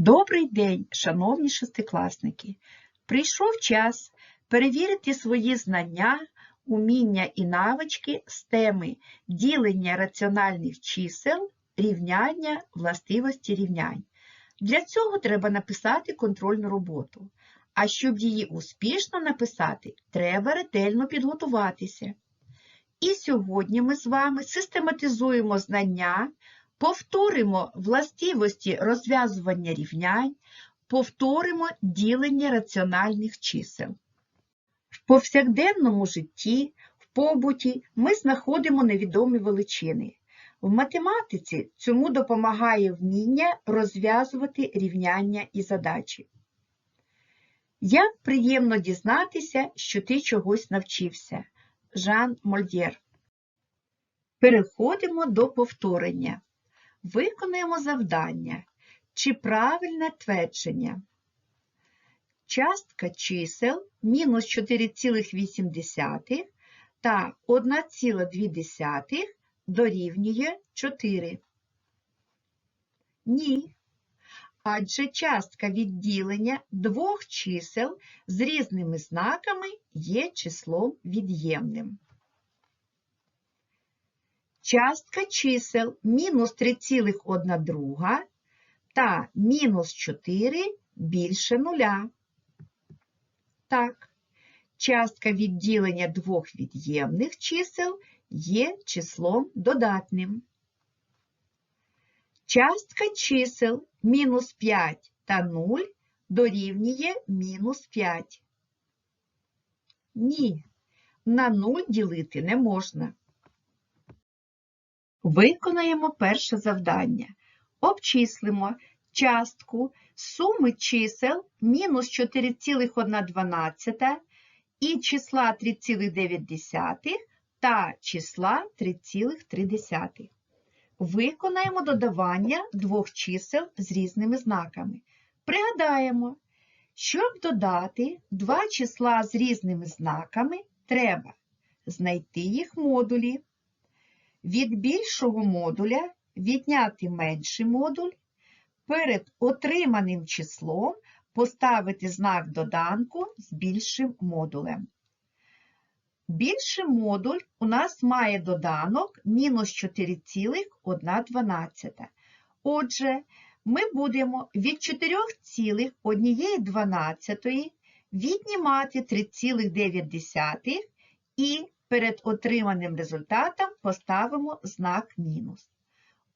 Добрий день, шановні шестикласники! Прийшов час перевірити свої знання, уміння і навички з теми ділення раціональних чисел, рівняння, властивості рівнянь. Для цього треба написати контрольну роботу. А щоб її успішно написати, треба ретельно підготуватися. І сьогодні ми з вами систематизуємо знання, повторимо властивості розв'язування рівнянь, повторимо ділення раціональних чисел. В повсякденному житті, в побуті ми знаходимо невідомі величини. В математиці цьому допомагає вміння розв'язувати рівняння і задачі. Як приємно дізнатися, що ти чогось навчився. Жан Мольєр. Переходимо до повторення. Виконуємо завдання. Чи правильне твердження? Частка чисел мінус 4,8 та 1,2 дорівнює 4. Ні. Адже частка відділення двох чисел з різними знаками є числом від'ємним. Частка чисел мінус 3,1 та мінус 4 більше нуля. Так, частка відділення двох від'ємних чисел є числом додатним. Частка чисел мінус 5 та 0 дорівнює мінус 5. Ні, на 0 ділити не можна. Виконаємо перше завдання. Обчислимо частку суми чисел мінус 4,1 і числа 3,9 та числа 3,3. Виконаємо додавання двох чисел з різними знаками. Пригадаємо, щоб додати два числа з різними знаками, треба знайти їх модулі. Від більшого модуля відняти менший модуль, перед отриманим числом поставити знак доданку з більшим модулем. Більший модуль у нас має доданок мінус 4,1. Отже, ми будемо від 4,1 віднімати 3,9 і перед отриманим результатом поставимо знак мінус.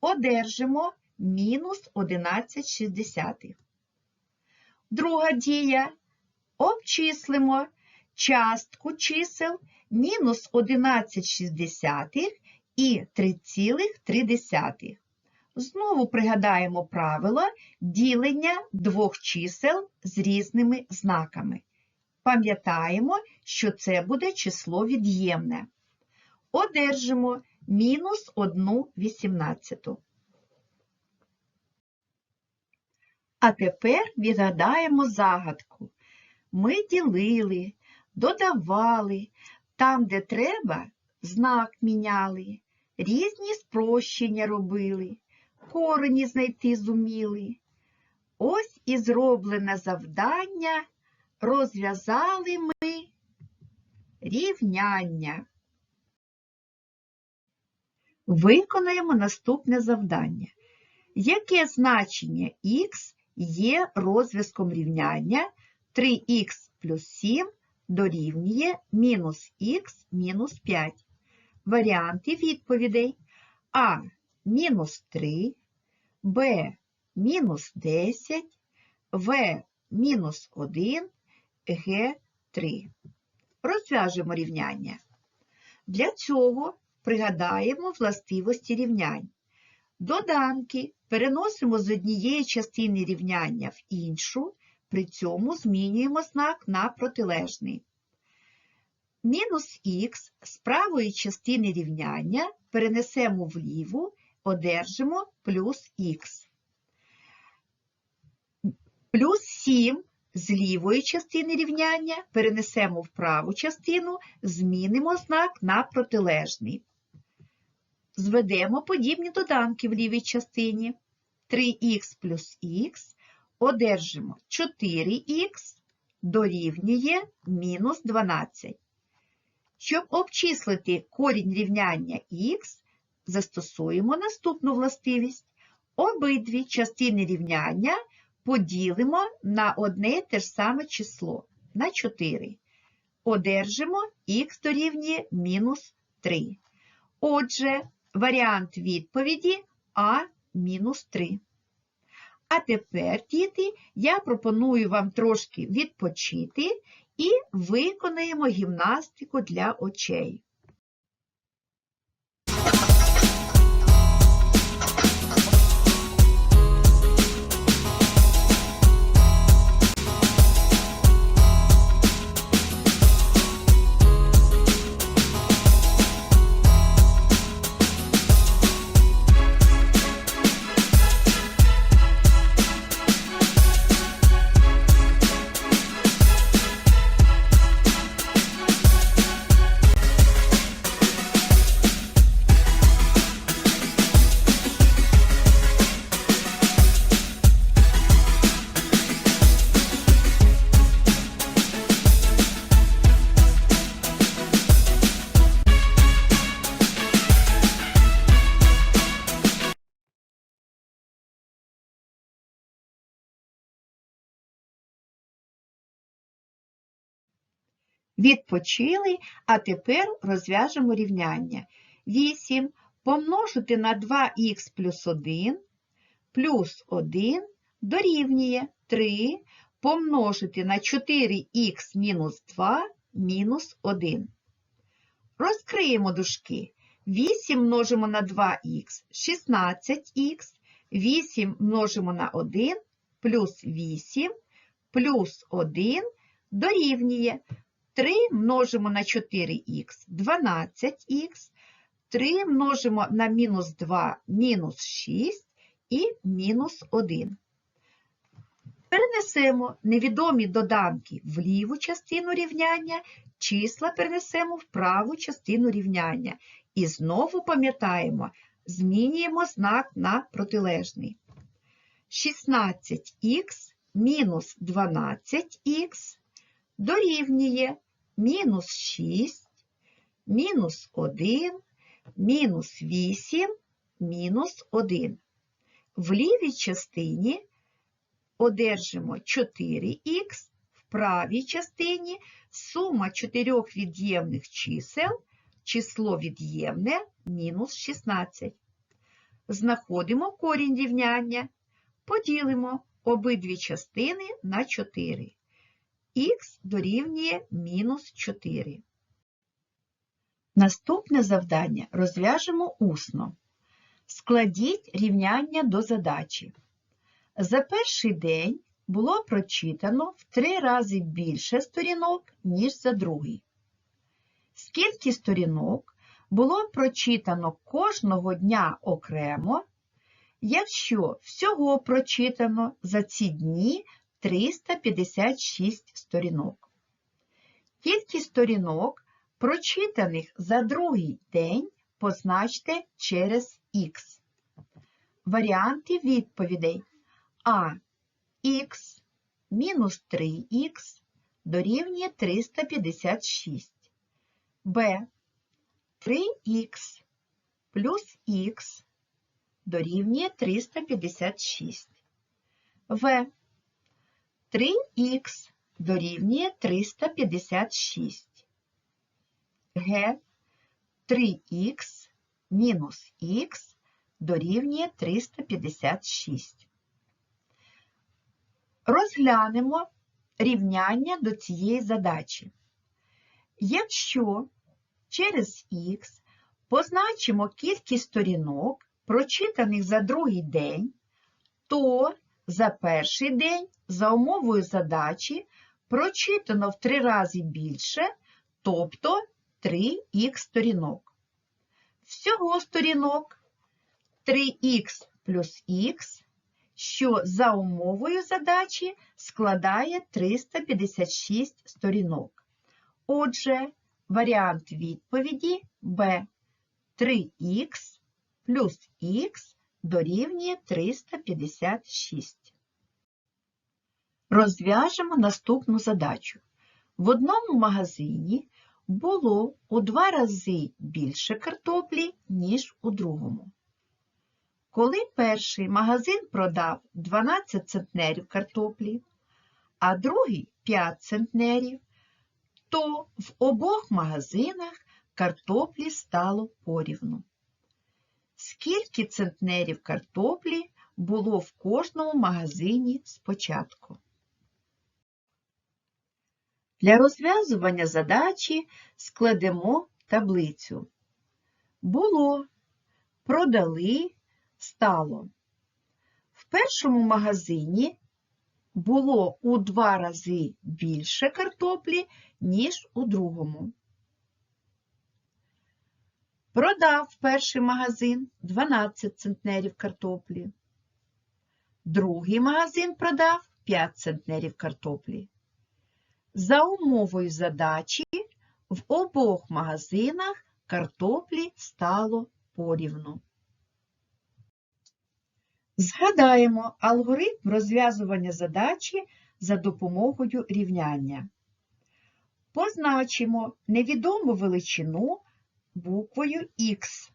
Одержимо мінус 11,6. Друга дія. Обчислимо частку чисел мінус 11,6 і 3,3. Знову пригадаємо правило ділення двох чисел з різними знаками. Пам'ятаємо, що це буде число від'ємне. Одержимо мінус 1,18. А тепер відгадаємо загадку. Ми ділили, додавали, там, де треба, знак міняли, різні спрощення робили, корені знайти зуміли. Ось і зроблене завдання розв'язали ми рівняння. Виконаємо наступне завдання. Яке значення х є розв'язком рівняння 3х плюс 7 дорівнює мінус х мінус 5? Варіанти відповідей А мінус 3, Б мінус 10, В мінус 1, Г 3. Розв'яжемо рівняння. Для цього пригадаємо властивості рівнянь. Доданки переносимо з однієї частини рівняння в іншу, при цьому змінюємо знак на протилежний. Мінус х з правої частини рівняння перенесемо в ліву, одержимо плюс х. Плюс 7 з лівої частини рівняння перенесемо в праву частину, змінимо знак на протилежний. Зведемо подібні доданки в лівій частині. 3х плюс х одержимо 4х дорівнює мінус 12. Щоб обчислити корінь рівняння х, застосуємо наступну властивість. Обидві частини рівняння поділимо на одне те ж саме число на 4. Одержимо х дорівнює мінус 3. Отже, варіант відповіді А мінус 3. А тепер, діти, я пропоную вам трошки відпочити і виконаємо гімнастику для очей. Відпочили, а тепер розв'яжемо рівняння. 8 помножити на 2х плюс 1 плюс 1 дорівнює 3 помножити на 4х мінус 2 мінус 1. Розкриємо дужки. 8 множимо на 2х 16х, 8 множимо на 1 плюс 8 плюс 1 дорівнює 3 множимо на 4х 12х, 3 множимо на мінус 2 мінус 6 і мінус 1. Перенесемо невідомі доданки в ліву частину рівняння, числа перенесемо в праву частину рівняння. І знову пам'ятаємо, змінюємо знак на протилежний. 16х мінус 12х дорівнює мінус 6, мінус 1, мінус 8, мінус 1. В лівій частині одержимо 4х, в правій частині сума чотирьох від'ємних чисел, число від'ємне мінус 16. Знаходимо корінь рівняння, поділимо обидві частини на 4 х дорівнює мінус 4. Наступне завдання розв'яжемо усно. Складіть рівняння до задачі. За перший день було прочитано в три рази більше сторінок, ніж за другий. Скільки сторінок було прочитано кожного дня окремо, якщо всього прочитано за ці дні 356 сторінок. Кількість сторінок, прочитаних за другий день, позначте через х. Варіанти відповідей А х мінус 3х дорівнює 356. Б 3х плюс х дорівнює 356. В 3х дорівнює 356. Г 3х мінус х дорівнює 356. Розглянемо рівняння до цієї задачі. Якщо через х позначимо кількість сторінок, прочитаних за другий день, то за перший день за умовою задачі прочитано в три рази більше, тобто 3х сторінок. Всього сторінок 3х плюс х, що за умовою задачі складає 356 сторінок. Отже, варіант відповіді Б 3х плюс х дорівнює 356. Розв'яжемо наступну задачу. В одному магазині було у два рази більше картоплі, ніж у другому. Коли перший магазин продав 12 центнерів картоплі, а другий 5 центнерів, то в обох магазинах картоплі стало порівну. Скільки центнерів картоплі було в кожному магазині спочатку? Для розв'язування задачі складемо таблицю. Було, продали, стало. В першому магазині було у два рази більше картоплі, ніж у другому. Продав перший магазин 12 центнерів картоплі. Другий магазин продав 5 центнерів картоплі. За умовою задачі в обох магазинах картоплі стало порівну. Згадаємо алгоритм розв'язування задачі за допомогою рівняння. Позначимо невідому величину буквою Х.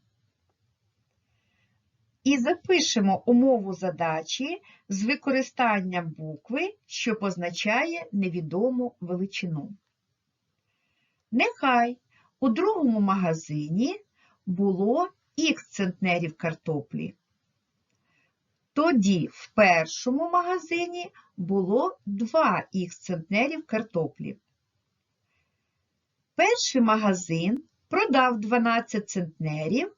І запишемо умову задачі з використанням букви, що позначає невідому величину. Нехай у другому магазині було х центнерів картоплі. Тоді в першому магазині було 2х центнерів картоплі. Перший магазин продав 12 центнерів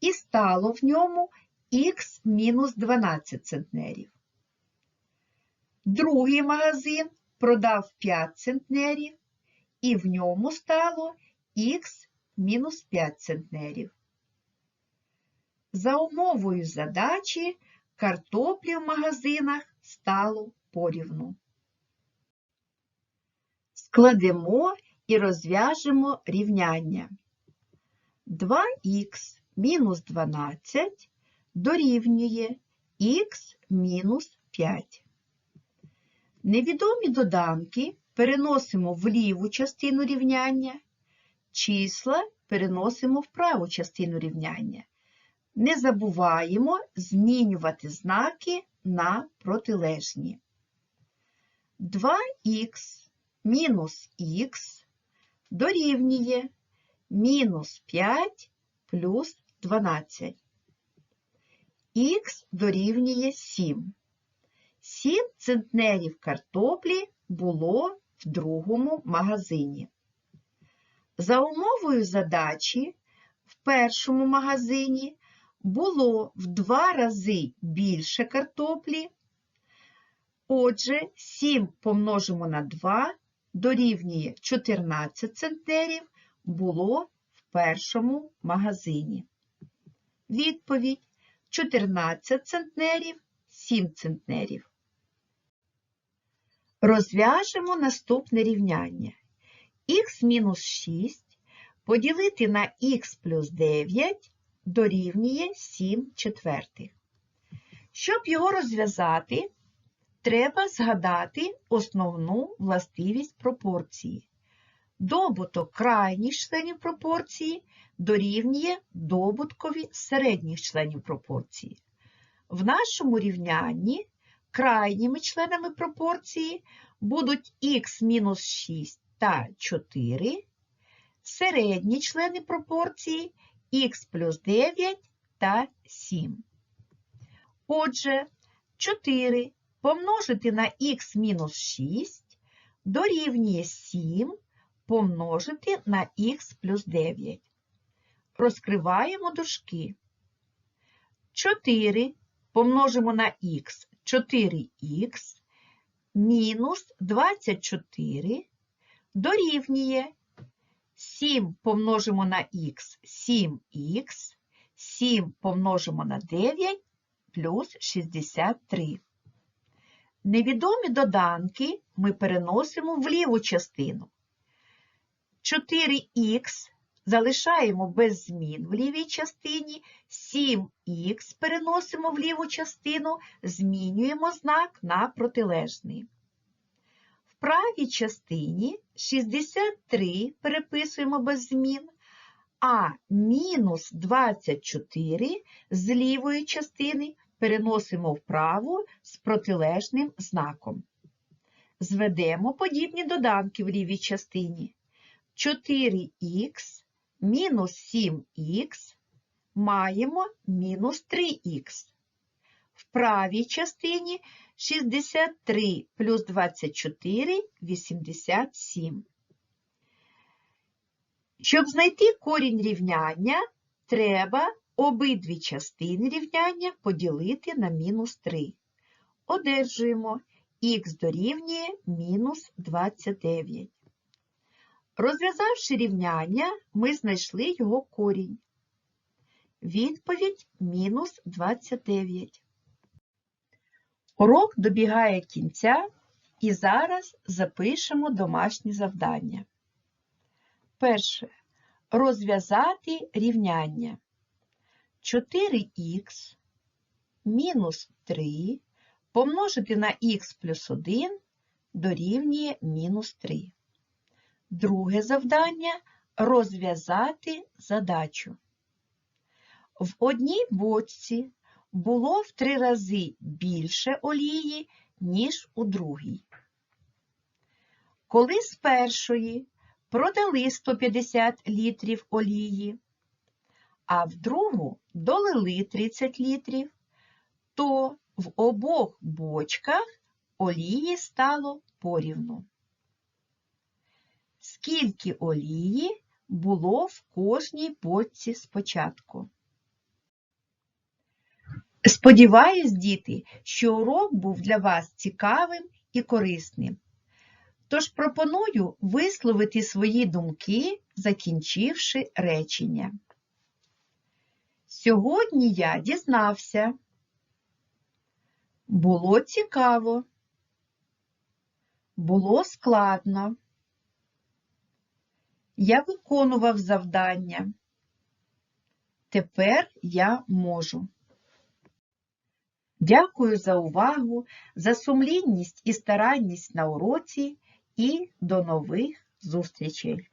і стало в ньому х мінус 12 центнерів. Другий магазин продав 5 центнерів і в ньому стало х мінус 5 центнерів. За умовою задачі картоплі в магазинах стало порівну. Складемо і розв'яжемо рівняння. 2х мінус 12 дорівнює х мінус 5. Невідомі доданки переносимо в ліву частину рівняння, числа переносимо в праву частину рівняння. Не забуваємо змінювати знаки на протилежні. 2х мінус х дорівнює мінус 5 плюс 12. Х дорівнює 7. 7 центнерів картоплі було в другому магазині. За умовою задачі в першому магазині було в два рази більше картоплі. Отже, 7 помножимо на 2 дорівнює 14 центнерів було в першому магазині. Відповідь 14 центнерів, 7 центнерів. Розв'яжемо наступне рівняння. х мінус 6 поділити на х плюс 9 дорівнює 7 четвертих. Щоб його розв'язати, треба згадати основну властивість пропорції. Добуток крайніх членів пропорції дорівнює добуткові середніх членів пропорції. В нашому рівнянні крайніми членами пропорції будуть х мінус 6 та 4, середні члени пропорції х плюс 9 та 7. Отже, 4 помножити на х мінус 6 дорівнює 7 помножити на х плюс 9. Розкриваємо дужки. 4 помножимо на х 4х мінус 24 дорівнює 7 помножимо на х 7х, 7 помножимо на 9 плюс 63. Невідомі доданки ми переносимо в ліву частину. 4х залишаємо без змін в лівій частині, 7х переносимо в ліву частину, змінюємо знак на протилежний. В правій частині 63 переписуємо без змін, а мінус 24 з лівої частини переносимо вправо з протилежним знаком. Зведемо подібні доданки в лівій частині. 4х мінус 7х маємо мінус 3х. В правій частині 63 плюс 24 – 87. Щоб знайти корінь рівняння, треба обидві частини рівняння поділити на мінус 3. Одержуємо х дорівнює мінус 29. Розв'язавши рівняння, ми знайшли його корінь. Відповідь мінус 29. Урок добігає кінця і зараз запишемо домашні завдання. Перше. Розв'язати рівняння. 4х мінус 3 помножити на х плюс 1 дорівнює мінус 3. Друге завдання розв'язати задачу. В одній бочці було в три рази більше олії, ніж у другій. Коли з першої продали 150 літрів олії, а в другу долили 30 літрів, то в обох бочках олії стало порівну. Скільки олії було в кожній бочці спочатку? Сподіваюсь, діти, що урок був для вас цікавим і корисним. Тож пропоную висловити свої думки, закінчивши речення. Сьогодні я дізнався. Було цікаво. Було складно. Я виконував завдання. Тепер я можу. Дякую за увагу, за сумлінність і старанність на уроці і до нових зустрічей!